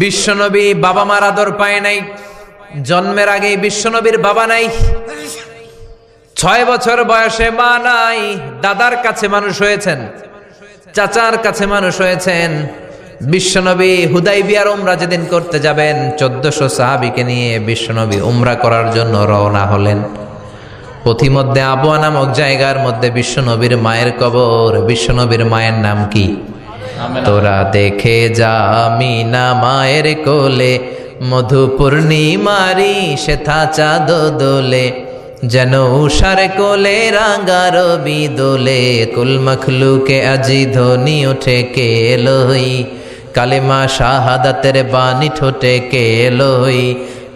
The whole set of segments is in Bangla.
বিশ্বনবী বাবা মার আদর পায় নাই। জন্মের আগে বিশ্বনবীর বাবা নাই। ছয় বছর বয়সে মা নাই। দাদার কাছে মানুষ হয়েছেন, চাচার কাছে মানুষ হয়েছেন। বিশ্বনবী হুদাই বিয়ার উমরা যেদিন করতে যাবেন, চোদ্দশো সাহাবিকে নিয়ে বিশ্বনবী উমরা করার জন্য রওনা হলেন। পথিমধ্যে আবুয়া নামক জায়গার মধ্যে বিশ্বনবীর মায়ের কবর। বিশ্বনবীর মায়ের নাম কি? তোরা দেখে যা মিনা মায়ের কোলে মধু পূর্ণিমারি শেথা চাঁদ দোলে, যেন উষার কোলে রাঙ্গার দোলে, কুল মখলুকে আজি ধ্বনি ওঠে কে লই কালেমা শাহাদাতের বাণী ঠোঁটে কে লই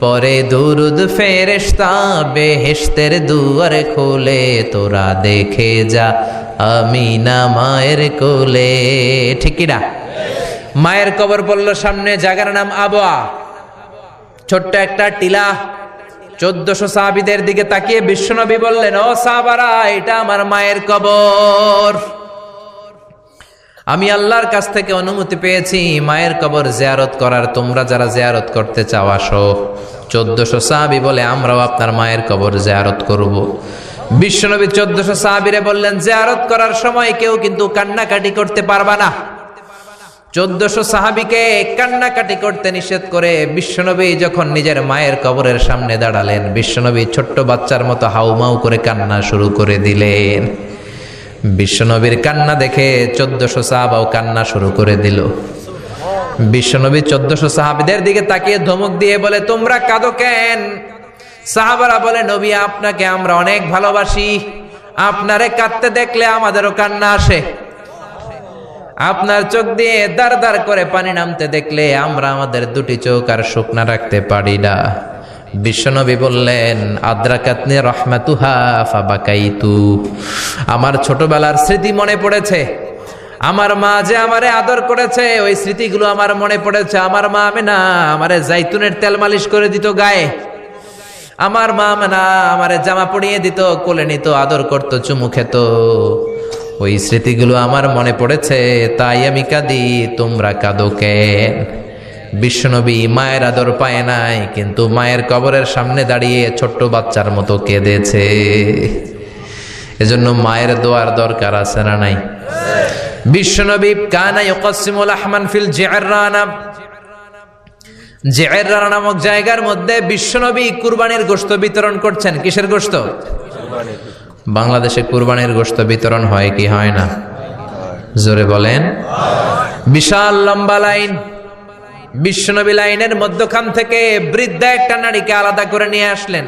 পরে দুরুদ ফেরেশতা বেহেশতের দুয়ার খোলে, তোরা দেখে যা আমি না মায়ের কোলে। ঠিকই না? মায়ের কবর বলল সামনে, জায়গার নাম আবোয়া ছোট্ট একটা টিলা। চোদ্দশো সাহাবিদের দিকে তাকিয়ে বিশ্বনবী বললেন, ও সাহাবারা, এটা আমার মায়ের কবর। আমি আল্লাহর কাছ থেকে অনুমতি পেয়েছি, মায়ের কবর জিয়ারত করার, তোমরা যারা জিয়ারত করতে চাও, আসো। চোদ্দশো সাহাবি বলে, আমরাও আপনার মায়ের কবর জিয়ারত করব। বিশ্বনবী চোদ্দশো সাহাবিরে বললেন, জিয়ারত করার সময় কেউ কিন্তু কান্নাকাটি করতে পারবা না। চোদ্দশো সাহাবিকে কান্নাকাটি করতে নিষেধ করে বিশ্বনবী যখন নিজের মায়ের কবরের সামনে দাঁড়ালেন, বিশ্বনবী ছোট্ট বাচ্চার মতো হাউমাউ করে কান্না শুরু করে দিলেন। বিশ্বনবীর কান্না দেখে চোদ্দশো সাহাবাও কান্না শুরু করে দিল। বিশ্বনবী চোদ্দশো সাহাবিদের দিকে তাকিয়ে ধমক দিয়ে বলে, তোমরা কাঁদো কেন? সাহাবারা বলে, নবী, আপনাকে আমরা অনেক ভালোবাসি। আপনারে কাঁদতে দেখলে আমাদেরও কান্না আসে। আপনার চোখ দিয়ে দার দার করে পানি নামতে দেখলে আমরা আমাদের দুটি চোখ আর শুকনা রাখতে পারি না। বিশ্বনবী বললেন, আদ্রাকাতনি রহমাতুহা ফাবাকাইতু। আমার ছোটবেলার স্মৃতি মনে পড়েছে। আমার মা যে আমারে আদর করেছে, ওই স্মৃতিগুলো আমার মনে পড়েছে। আমার মা আমি না আমারে জাইতুনের তেল মালিশ করে দিত গায়ে। আমার মা না আমারে জামা পরিয়ে দিত, কোলে নিত, আদর করতো, চুমু খেত। ওই স্মৃতিগুলো আমার মনে পড়েছে, তাই আমি কাঁদি, তোমরা কাঁদো কেন? বিশ্বনবী মায়ের আদর পায় নাই, কিন্তু মায়ের কবরের সামনে দাঁড়িয়ে ছোট্ট বাচ্চার মতো কেঁদেছে। এজন্য মায়ের দোয়ার দরকার আছে না নাই? বিশ্বনবী কানা ইউকাসিমুল আহমান ফিল জিআররানা। জিআররানা নামক জায়গার মধ্যে বিশ্বনবী কুরবানির গোশত বিতরণ করছেন। কিসের গোশত? বাংলাদেশে কুরবানির গোশত বিতরণ হয় কি হয় না? জোরে বলেন। বিশাল লম্বা লাইন। বিশ্বনবী লাইনের মধ্যখান থেকে বৃদ্ধা একটা নারীকে আলাদা করে নিয়ে আসলেন।